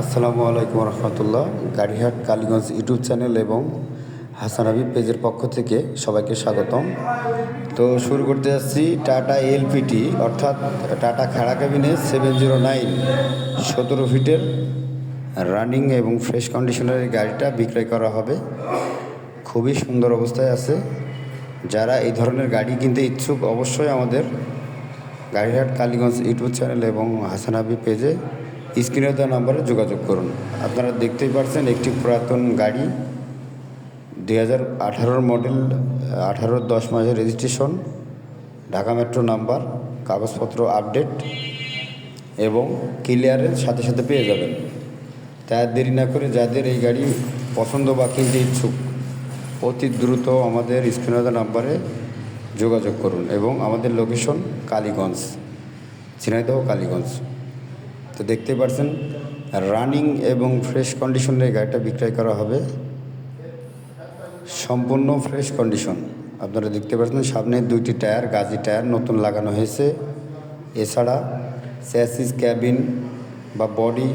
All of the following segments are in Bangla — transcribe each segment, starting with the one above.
আসসালামু আলাইকুম রহমতুল্লাহ। গাড়িহাট কালীগঞ্জ ইউটিউব চ্যানেল এবং হাসান হাবিব পেজের পক্ষ থেকে সবাইকে স্বাগতম। তো শুরু করতে যাচ্ছি টাটা এলপিটি, অর্থাৎ টাটা খাড়া ক্যাবিনে সেভেন জিরো নাইন সতেরো ফিটের রানিং এবং ফ্রেশ কন্ডিশনের গাড়িটা বিক্রয় করা হবে। খুবই সুন্দর অবস্থায় আছে। যারা এই ধরনের গাড়ি কিনতে ইচ্ছুক অবশ্যই আমাদের গাড়িহাট কালীগঞ্জ ইউটিউব চ্যানেল এবং হাসান হাবিব পেজে স্ক্রিনে দেওয়া নাম্বারে যোগাযোগ করুন। আপনারা দেখতেই পারছেন একটি পুরাতন গাড়ি, দুই হাজার আঠারোর মডেল, আঠারোর দশ মাসের রেজিস্ট্রেশন, ঢাকা মেট্রো নাম্বার, কাগজপত্র আপডেট এবং ক্লিয়ারের সাথে সাথে পেয়ে যাবেন। তাই দেরি না করে যাদের এই গাড়ি পছন্দ বা কিনতে ইচ্ছুক, অতি দ্রুত আমাদের স্ক্রিনে নাম্বারে যোগাযোগ করুন এবং আমাদের লোকেশন কালীগঞ্জ, ঝিনাইদহ কালীগঞ্জ। তো দেখতে পারছেন রানিং এবং ফ্রেশ কন্ডিশনের গাড়িটা বিক্রয় করা হবে। সম্পূর্ণ ফ্রেশ কন্ডিশন আপনারা দেখতে পাচ্ছেন, সামনে দুইটি টায়ার গাজি টায়ার নতুন লাগানো হয়েছে। এছাড়া স্যাসিস ক্যাবিন বা বডি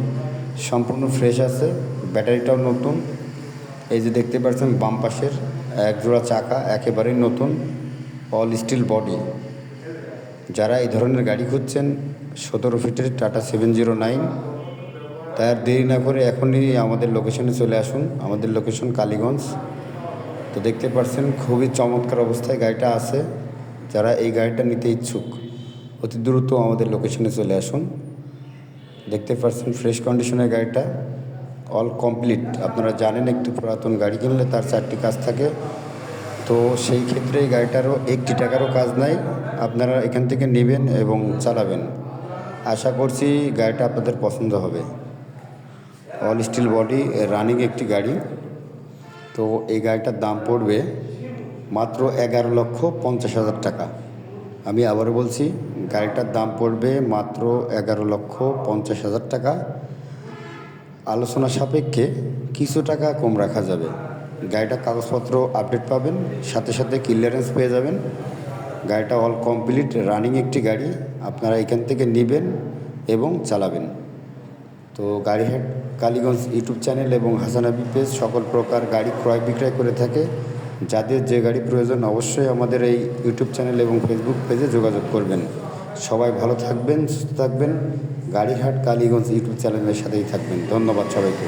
সম্পূর্ণ ফ্রেশ আছে, ব্যাটারিটাও নতুন। এই যে দেখতে পাচ্ছেন, বাম পাশের এক জোড়া চাকা একেবারেই নতুন অল স্টিল বডি যারা এই ধরনের গাড়ি খুঁজছেন সতেরো ফিটের টাটা সেভেন জিরো নাইন। তাই আর দেরি না করে এখনই আমাদের লোকেশনে চলে আসুন। আমাদের লোকেশন কালীগঞ্জ। তো দেখতে পাচ্ছেন খুবই চমৎকার অবস্থায় গাড়িটা আছে। যারা এই গাড়িটা নিতে ইচ্ছুক, অতি দ্রুত আমাদের লোকেশনে চলে আসুন। দেখতে পাচ্ছেন ফ্রেশ কন্ডিশনের গাড়িটা। অল কমপ্লিট আপনারা জানেন একটি পুরাতন গাড়ি কিনলে তার চারটি কাজ থাকে। তো সেই ক্ষেত্রে এই গাড়িটারও একটি টাকারও কাজ নাই। আপনারা এখান থেকে নেবেন এবং চালাবেন। আশা করছি গাড়িটা আপনাদের পছন্দ হবে। অল স্টিল বডি রানিং একটি গাড়ি। তো এই গাড়িটার দাম পড়বে মাত্র এগারো লক্ষ পঞ্চাশ হাজার টাকা। আমি আবারও বলছি, গাড়িটার দাম পড়বে মাত্র এগারো লক্ষ পঞ্চাশ হাজার টাকা। আলোচনা সাপেক্ষে কিছু টাকা কম রাখা যাবে। গাড়িটার কাগজপত্র আপডেট পাবেন, সাথে সাথে ক্লিয়ারেন্স পেয়ে যাবেন। গাড়িটা অল কমপ্লিট রানিং একটি গাড়ি, আপনারা এখান থেকে নেবেন এবং চালাবেন। তো গাড়ি গাড়িহাট কালীগঞ্জ ইউটিউব চ্যানেল এবং হাসানাবি পেজ সকল প্রকার গাড়ি ক্রয় বিক্রয় করে থাকে। যাদের যে গাড়ি প্রয়োজন অবশ্যই আমাদের এই ইউটিউব চ্যানেল এবং ফেসবুক পেজে যোগাযোগ করবেন। সবাই ভালো থাকবেন, সুস্থ থাকবেন। গাড়িহাট কালীগঞ্জ ইউটিউব চ্যানেলের সাথেই থাকবেন। ধন্যবাদ সবাইকে।